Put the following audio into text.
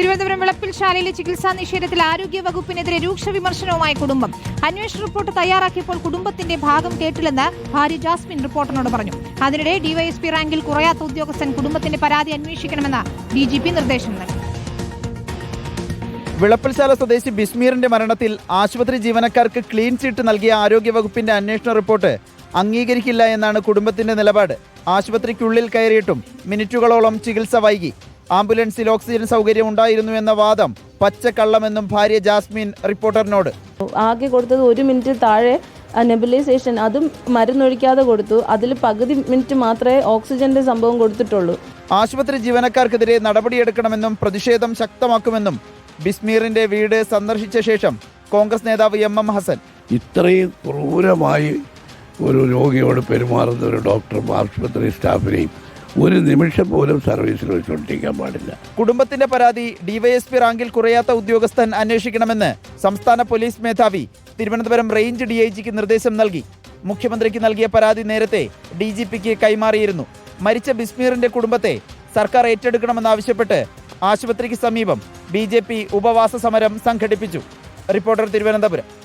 തിരുവനന്തപുരം വിളപ്പിൽശാലയിലെ ചികിത്സാ നിഷേധത്തിൽ ആരോഗ്യ വകുപ്പിനെതിരെ രൂക്ഷ വിമർശനവുമായി കുടുംബം. അന്വേഷണ റിപ്പോർട്ട് തയ്യാറാക്കിയപ്പോൾ കുടുംബത്തിന്റെ ഭാഗം കേട്ടില്ലെന്ന് ഭാര്യ ജാസ്മിൻ റിപ്പോർട്ടറിനോട് പറഞ്ഞു. അതിനിടെ ഡിവൈഎസ്പി റാങ്കിൽ കുറയാത്ത ഉദ്യോഗസ്ഥൻ കുടുംബത്തിന്റെ പരാതി അന്വേഷിക്കണമെന്ന് ഡിജിപി നിർദ്ദേശം നൽകി. വിളപ്പിൽശാല സ്വദേശി ബിസ്മീറിന്റെ മരണത്തിൽ ആശുപത്രി ജീവനക്കാർക്ക് ക്ലീൻ ചീട്ട് നൽകിയ ആരോഗ്യവകുപ്പിന്റെ അന്വേഷണ റിപ്പോർട്ട് അംഗീകരിക്കില്ല എന്നാണ് കുടുംബത്തിന്റെ നിലപാട്. ആശുപത്രിക്കുള്ളിൽ കയറിയിട്ടും മിനിറ്റുകളോളം ചികിത്സ വൈകി. ആംബുലൻസിൽ ഓക്സിജൻ സൗകര്യം ഉണ്ടായിരുന്നു എന്ന വാദം പച്ചക്കള്ളമെന്നും ഭാര്യ ജാസ്മിൻ റിപ്പോർട്ടറിനോട്. ആകെ കൊടുത്തത് ഒരു മിനിറ്റ് താഴെ നെബിലൈസേഷൻ. അതും മരുന്നൊഴിക്കാതെ കൊടുത്തു. അതിൽ പകുതി മിനിറ്റ് മാത്രമേ ഓക്സിജന്റെ സംഭവം കൊടുത്തിട്ടുള്ളൂ. ആശുപത്രി ജീവനക്കാർക്കെതിരെ നടപടിയെടുക്കണമെന്നും പ്രതിഷേധം ശക്തമാക്കുമെന്നും ബിസ്മീറിന്റെ വീട് സന്ദർശിച്ച ശേഷം കോൺഗ്രസ് നേതാവ് എം എം ഹസൻ. ഇത്രയും ക്രൂരമായി ഒരു രോഗിയോട് പെരുമാറുന്ന ഒരു ഡോക്ടർ ആശുപത്രി സ്റ്റാഫിനെയും ഒരു നിമിഷം പോലും സർവീസിൽ വെച്ചുകൊണ്ടിരിക്കാൻ പാടില്ല. കുടുംബത്തിന്റെ പരാതി ഡിവൈഎസ്പി റാങ്കിൽ കുറയാത്ത ഉദ്യോഗസ്ഥൻ അന്വേഷിക്കണമെന്ന് സംസ്ഥാന പോലീസ് മേധാവി തിരുവനന്തപുരം റേഞ്ച് ഡിഐജിക്ക് നിർദ്ദേശം നൽകി. മുഖ്യമന്ത്രിക്ക് നൽകിയ പരാതി നേരത്തെ ഡി ജി പിക്ക് കൈമാറിയിരുന്നു. മരിച്ച ബിസ്മീറിന്റെ കുടുംബത്തെ സർക്കാർ ഏറ്റെടുക്കണമെന്നാവശ്യപ്പെട്ട് ആശുപത്രിക്ക് സമീപം ബി ഉപവാസ സമരം സംഘടിപ്പിച്ചു. റിപ്പോർട്ടർ തിരുവനന്തപുരം.